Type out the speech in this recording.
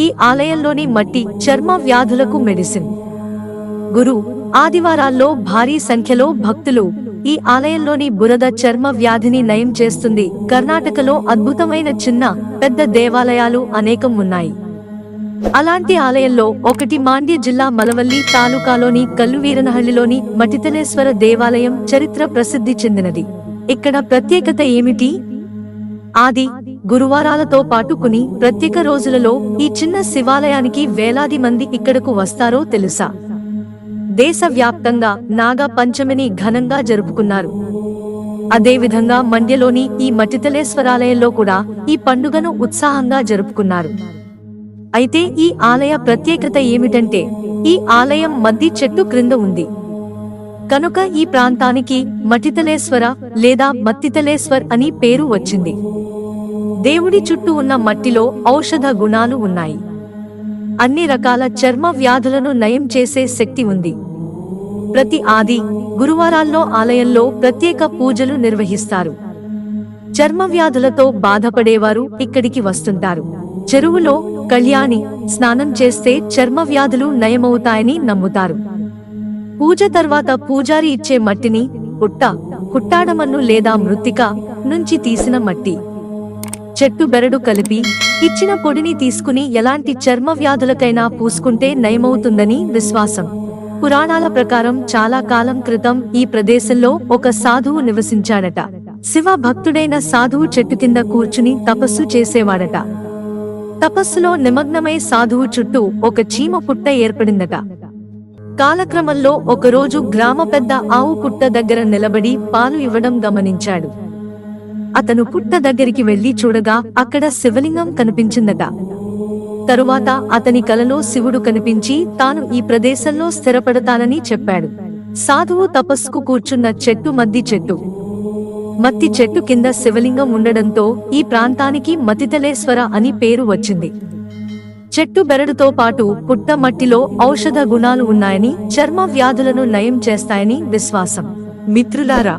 ఈ ఆలయంలోని మట్టి చర్మ వ్యాధులకు మెడిసిన్ గురు ఆదివారాల్లో భారీ సంఖ్యలో భక్తులు ఈ ఆలయంలోని బురద చర్మ వ్యాధిని నయం చేస్తుంది. కర్ణాటకలో అద్భుతమైన చిన్న పెద్ద దేవాలయాలు అనేకం ఉన్నాయి. అలాంటి ఆలయంలో ఒకటి మాండ్య జిల్లా మలవల్లి తాలూకాలోని కల్లువీరనహళ్ళిలోని మటితనేశ్వర దేవాలయం చరిత్ర ప్రసిద్ధి చెందినది. ఇక్కడ ప్రత్యేకత ఏమిటి? ఆది గురువారాలతో పాటుకుని ప్రత్యేక రోజులలో ఈ చిన్న శివాలయానికి వేలాది మంది ఇక్కడకు వస్తారో తెలుసా? దేశవ్యాప్తంగా నాగా పంచమిని ఘనంగా జరుపుకున్నారు. అదేవిధంగా మండ్యలోని ఈ మటితలేశ్వరాలయంలో కూడా ఈ పండుగను ఉత్సాహంగా జరుపుకున్నారు. అయితే ఈ ఆలయ ప్రత్యేకత ఏమిటంటే ఈ ఆలయం మద్ది చెట్టు క్రింద ఉంది. కనుక ఈ ప్రాంతానికి మటితలేశ్వర లేదా మత్తితలేశ్వర్ అని పేరు వచ్చింది. దేవుడి చుట్టూ ఉన్న మట్టిలో ఔషధ గుణాలు ఉన్నాయి. అన్ని రకాల చర్మ వ్యాధులను నయం చేసే శక్తి ఉంది. ప్రతి ఆది గురువారాల్లో ఆలయంలో ప్రత్యేక పూజలు నిర్వహిస్తారు. చర్మ వ్యాధులతో బాధపడేవారు ఇక్కడికి వస్తుంటారు. చెరువులో కళ్యాణి స్నానం చేస్తే చర్మ వ్యాధులు నయమవుతాయని నమ్ముతారు. పూజ తర్వాత పూజారి ఇచ్చే మట్టిని పుట్ట పుట్టాడమన్ను లేదా మృత్తిక నుంచి తీసిన మట్టి. చెట్టు బెరడు కలిపి ఇచ్చిన పొడిని తీసుకుని ఎలాంటి చర్మ వ్యాధులకైనా పూసుకుంటే నయమవుతుందని విశ్వాసం. పురాణాల ప్రకారం చాలా కాలం క్రితం ఈ ప్రదేశంలో ఒక సాధువు నివసించాడట. శివ భక్తుడైన సాధువు చెట్టు కింద కూర్చుని తపస్సు చేసేవాడట. తపస్సులో నిమగ్నమై సాధువు చుట్టూ ఒక చీమ పుట్ట ఏర్పడిందట. కాలక్రమంలో ఒకరోజు గ్రామ పెద్ద ఆవు పుట్ట దగ్గర నిలబడి పాలు ఇవ్వడం గమనించాడు. అతను పుట్ట దగ్గరికి వెళ్ళి చూడగా అక్కడ శివలింగం కనిపించిందట. తరువాత అతని కలలో శివుడు కనిపించి తాను ఈ ప్రదేశంలో స్థిరపడతానని చెప్పాడు. సాధువు తపస్సుకు కూర్చున్న చెట్టు మద్ది చెట్టు. మత్తి చెట్టు కింద శివలింగం ఉండడంతో ఈ ప్రాంతానికి మతితలేశ్వర అని పేరు వచ్చింది. చెట్టు బెరడుతో పాటు పుట్ట మట్టిలో ఔషధ గుణాలు ఉన్నాయని చర్మ వ్యాధులను నయం చేస్తాయని విశ్వాసం. మిత్రులారా